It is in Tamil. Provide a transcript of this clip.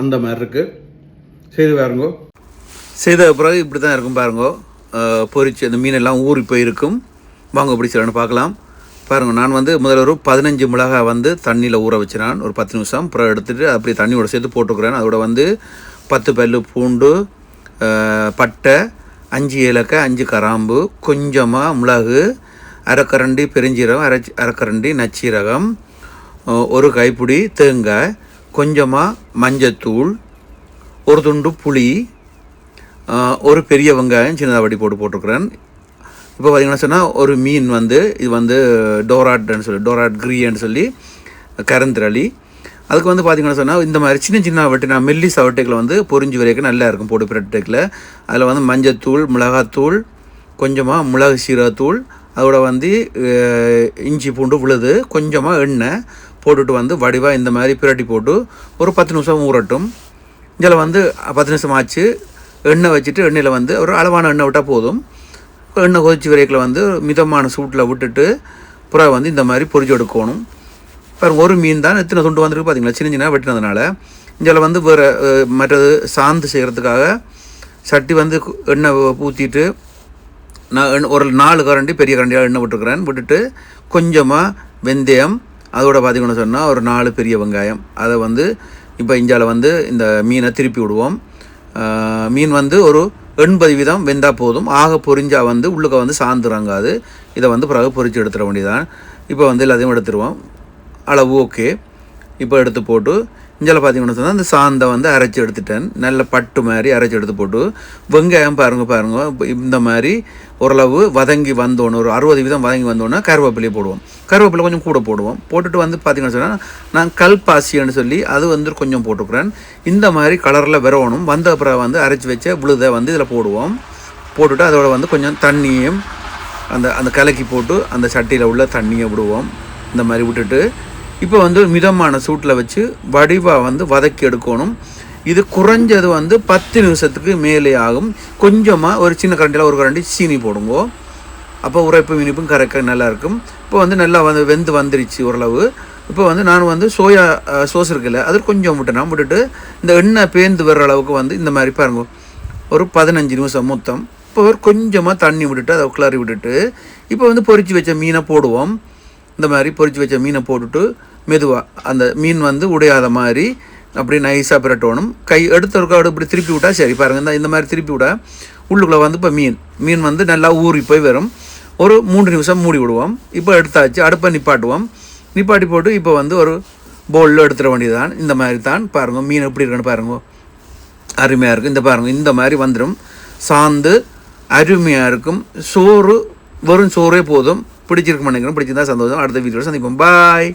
அந்த மாதிரி இருக்குது செய்து பாருங்கோ. செய்த பிறகு இப்படி தான் இருக்கும் பாருங்கோ. பொறிச்சு அந்த மீனெல்லாம் ஊறி போயிருக்கும். வாங்க எப்படி செய்யலாம்னு பார்க்கலாம். பாருங்க நான் வந்து முதல்ல ஒரு பதினஞ்சு மிளகாய் வந்து தண்ணியில் ஊற வச்சினான். ஒரு பத்து நிமிஷம். அப்புறம் எடுத்துகிட்டு அப்படியே தண்ணியோட சேர்த்து போட்டுக்கிறேன். அதோட வந்து பத்து பல்லு பூண்டு பட்டை அஞ்சு ஏலக்காய் அஞ்சு கராம்பு கொஞ்சமாக மிளகு அரைக்கரண்டி பெருஞ்சீரகம் அரை அரைக்கரண்டி நச்சீரகம் ஒரு கைப்பிடி தேங்காய் கொஞ்சமாக மஞ்சத்தூள் ஒரு துண்டு புளி ஒரு பெரிய வெங்காயம் சின்னதாக வடி போட்டு போட்டிருக்கிறேன். இப்போ பார்த்தீங்கன்னா சொன்னால் ஒரு மீன் வந்து இது வந்து டோராட்னு சொல்லி டோராட் கிரீன்னு சொல்லி கரந்திரளி. அதுக்கு வந்து பார்த்தீங்கன்னா சொன்னால் இந்த மாதிரி சின்ன சின்ன வட்டி நான் மெல்லி சவட்டைகளை வந்து பொறிஞ்சு வரைக்கும் நல்லா இருக்கும் போட்டு பிரட்டைக்கில் அதில் வந்து மஞ்சத்தூள் மிளகாத்தூள் கொஞ்சமாக மிளகு சீரகத்தூள் அதோட வந்து இஞ்சி பூண்டு விழுது கொஞ்சமாக எண்ணெய் போட்டுட்டு வந்து வடிவாக இந்த மாதிரி பிரட்டி போட்டு ஒரு பத்து நிமிஷம் ஊறட்டும். இதில் வந்து பத்து நிமிஷம் ஆச்சு. எண்ணெய் வச்சுட்டு எண்ணெயில் வந்து ஒரு அளவான எண்ணெய் விட்டால் போதும். எண்ணெய் கொதிச்சு வரைக்கில் வந்து மிதமான சூட்டில் விட்டுட்டு புறா வந்து இந்த மாதிரி பொறிச்சு எடுக்கணும். பாருங்க ஒரு மீன் தான் எத்தனை துண்டு வந்திருக்கு பார்த்தீங்களா? சின்ன சின்ன வெட்டினதுனால. இதில் வந்து வேறு மற்றது சாந்து செய்கிறதுக்காக சட்டி வந்து எண்ணெய் ஊற்றிட்டு நான் ஒரு நாலு கரண்டி பெரிய கரண்டியாக எண்ணெய் விட்டுருக்குறேன். விட்டுட்டு கொஞ்சமாக வெந்தயம் அதோட பார்த்தீங்கன்னு சொன்னால் ஒரு நாலு பெரிய வெங்காயம். அதை வந்து இப்போ இஞ்சால் வந்து இந்த மீனை திருப்பி விடுவோம். மீன் வந்து ஒரு எண்பது வீதம் வெந்தால் போதும். ஆக பொரிஞ்சா வந்து உள்ளுக்க வந்து சாந்துறாங்காது இதை வந்து பிறகு பொறிச்சு எடுத்துட வேண்டியதான் இப்போ வந்து எல்லாத்தையும் எடுத்துருவோம். அளவு ஓகே. இப்போ எடுத்து போட்டு இஞ்சில் பார்த்தீங்கன்னு சொன்னால் அந்த சாந்தை வந்து அரைச்சி எடுத்துட்டேன். நல்ல பட்டு மாதிரி அரைச்சி எடுத்து போட்டு வெங்காயம் பாருங்க பாருங்க இந்த மாதிரி ஓரளவு வதங்கி வந்தோன்னு ஒரு அறுபது வீதம் வதங்கி வந்தோன்னே கருவேப்பிலையை போடுவோம். கருவேப்பிலை கொஞ்சம் கூட போடுவோம். போட்டுட்டு வந்து பார்த்தீங்கன்னு சொன்னால் நான் கல்பாசின்னு சொல்லி அது வந்து கொஞ்சம் போட்டுக்கிறேன். இந்த மாதிரி கலரில் விரவணும். வந்த அப்புறம் வந்து அரைச்சி வச்ச விழுதை வந்து இதில் போடுவோம். போட்டுட்டு அதோட வந்து கொஞ்சம் தண்ணியும் அந்த அந்த கலக்கி போட்டு அந்த சட்டியில் உள்ள தண்ணியை விடுவோம். இந்த மாதிரி விட்டுட்டு இப்போ வந்து மிதமான சூட்டில் வச்சு வடிவாக வந்து வதக்கி எடுக்கணும். இது குறைஞ்சது வந்து பத்து நிமிஷத்துக்கு மேலே ஆகும். கொஞ்சமாக ஒரு சின்ன கரண்டியில் ஒரு கரண்டி சீனி போடுங்கோ. அப்போ உரைப்பும் இனிப்பும் கரெக்டாக நல்லாயிருக்கும். இப்போ வந்து நல்லா வந்து வெந்து வந்துருச்சு ஓரளவு. இப்போ வந்து நான் வந்து சோயா சோஸ் இருக்குல்ல அது கொஞ்சம் விட்டேன் விட்டுட்டு இந்த எண்ணெய் பேந்து வர்ற அளவுக்கு வந்து இந்த மாதிரி பாருங்க. ஒரு பதினஞ்சு நிமிஷம் மொத்தம். இப்போ ஒரு கொஞ்சமாக தண்ணி விட்டுட்டு அதை கிளறி விட்டுட்டு இப்போ வந்து பொறிச்சு வச்ச மீனை போடுவோம். இந்த மாதிரி பொறிச்சு வச்ச மீனை போட்டுட்டு மெதுவாக அந்த மீன் வந்து உடையாத மாதிரி அப்படி நைஸாக பிரட்டணும். கை எடுத்தவருக்கு இப்படி திருப்பி விட்டா சரி. பாருங்கள் இந்த இந்த மாதிரி திருப்பி விட உள்ளுக்குள்ளே வந்து இப்போ மீன். மீன் வந்து நல்லா ஊறி போய் வரும். ஒரு மூன்று நிமிஷம் மூடி விடுவோம். இப்போ எடுத்தாச்சு. அடுப்பை நிப்பாட்டுவோம். நிப்பாட்டி போட்டு இப்போ வந்து ஒரு பவுலில் எடுத்துட வேண்டியதுதான். இந்த மாதிரி தான் பாருங்க மீன் எப்படி இருக்குன்னு பாருங்க. அருமையாக இருக்கும் இந்த பாருங்க இந்த மாதிரி வந்துடும் சாந்து அருமையாக இருக்கும். சோறு வெறும் சோறே போதும். பிடிச்சிருக்கும் நினைக்கிறேன் பிடிச்சிருந்தா சந்தோஷம். அடுத்த வீடியோவில் சந்திப்போம். பாய்